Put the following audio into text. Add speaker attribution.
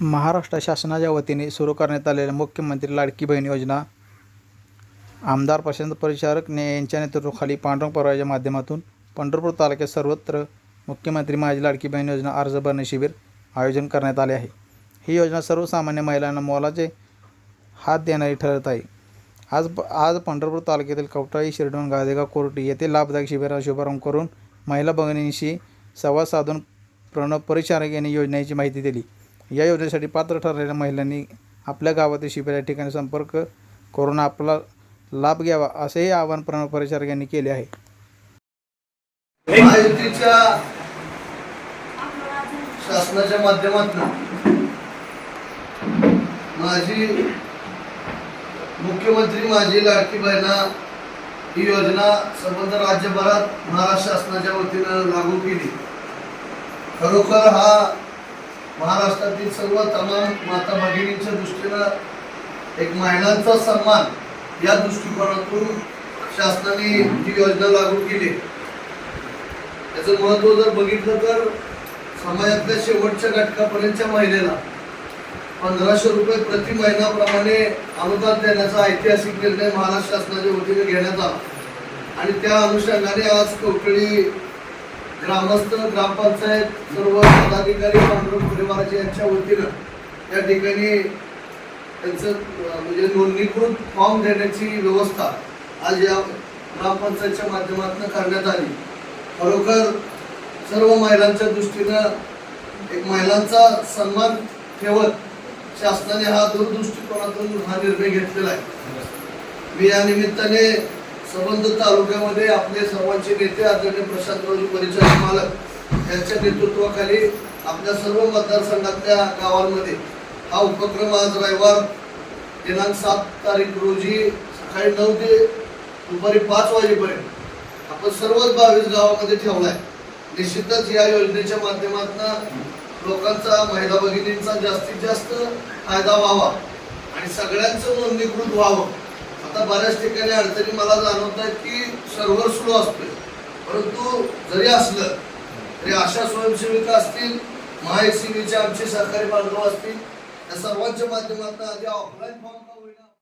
Speaker 1: महाराष्ट्र शासनाच्या वतीने सुरू करण्यात आलेल्या मुख्यमंत्री लाडकी बहीण योजना आमदार प्रशांत परिचारक ने यांच्या नेतृत्वाखाली पांडुरंग परवाच्या माध्यमातून पंढरपूर तालुक्यात सर्वत्र मुख्यमंत्री माझी लाडकी बहीण योजना अर्ज भरणे शिबिर आयोजन करण्यात आले आहे. ही योजना सर्वसामान्य महिलांना मोलाचे हात देणारी ठरत आहे. आज आज पंढरपूर तालुक्यातील कवटाळी शिरडोन गादेगाव कोर्टी येथे लाभदायक शिबिराचा शुभारंभ करून महिला भगिनींशी संवाद साधून प्रणव परिचारक यांनी योजनेची माहिती दिली. या योजनेसाठी पात्र ठरलेल्या महिलांनी आपल्या गावातील शिबिर या ठिकाणी संपर्क करून आपला लाभ घ्यावा असेही आवाहन प्रण परिचारक यांनी केले आहे.
Speaker 2: शासनाच्या माध्यमातून माझी मुख्यमंत्री माझी लाडकी बहिणा ही योजना संबंध राज्यभरात महाराष्ट्र शासनाच्या वतीनं लागू केली. खरोखर हा महाराष्ट्रातील सर्व तमाम माता भगिनींच्या दृष्टीनं एक महिलांचा सन्मान या दृष्टिकोनातून शासनाने ही योजना लागू केली. त्याचं महत्त्व जर बघितलं तर समाजातल्या शेवटच्या घटकापर्यंतच्या महिलेला पंधराशे रुपये प्रति महिन्याप्रमाणे अनुदान देण्याचा ऐतिहासिक निर्णय महाराष्ट्र शासनाच्या वतीने घेण्यात आला. आणि त्या अनुषंगाने आज कोकणी ग्रामस्थ ग्रामपंचायत सर्व पदाधिकारी पांडुरंग परिवाराच्या यांच्या वतीनं या ठिकाणी त्यांचं म्हणजे नोंदणीकृत फॉर्म देण्याची व्यवस्था आज या ग्रामपंचायतच्या माध्यमातून करण्यात आली. खरोखर सर्व महिलांच्या दृष्टीनं एक महिलांचा सन्मान ठेवत शासनाने हा दूरदृष्टिकोनातून हा निर्णय घेतलेला आहे. मी या निमित्ताने संबंध तालुक्यामध्ये आपले सर्वांचे नेते आदरणीय प्रशांतरावजी परिचय मालक यांच्या नेतृत्वाखाली आपल्या सर्व मतदारसंघातल्या गावांमध्ये हा उपक्रम आज रविवार दिनांक सात तारीख रोजी सकाळी नऊ ते दुपारी पाच वाजेपर्यंत आपण सर्वच बावीस गावामध्ये ठेवला आहे निश्चितच या योजनेच्या माध्यमातून लोकांचा महिला भगिनींचा जास्तीत जास्त फायदा व्हावा आणि सगळ्यांचं नोंदणीकृत व्हावं. आता बऱ्याच ठिकाणी अडचणी मला जाणवत आहेत की सर्व्हर स्लो असतोय. परंतु जरी असलं तरी अशा स्वयंसेविका असतील महाएसीबीचे आमचे सहकारी बांधव असतील या सर्वांच्या माध्यमातून आधी ऑफलाईन फॉर्म का होईना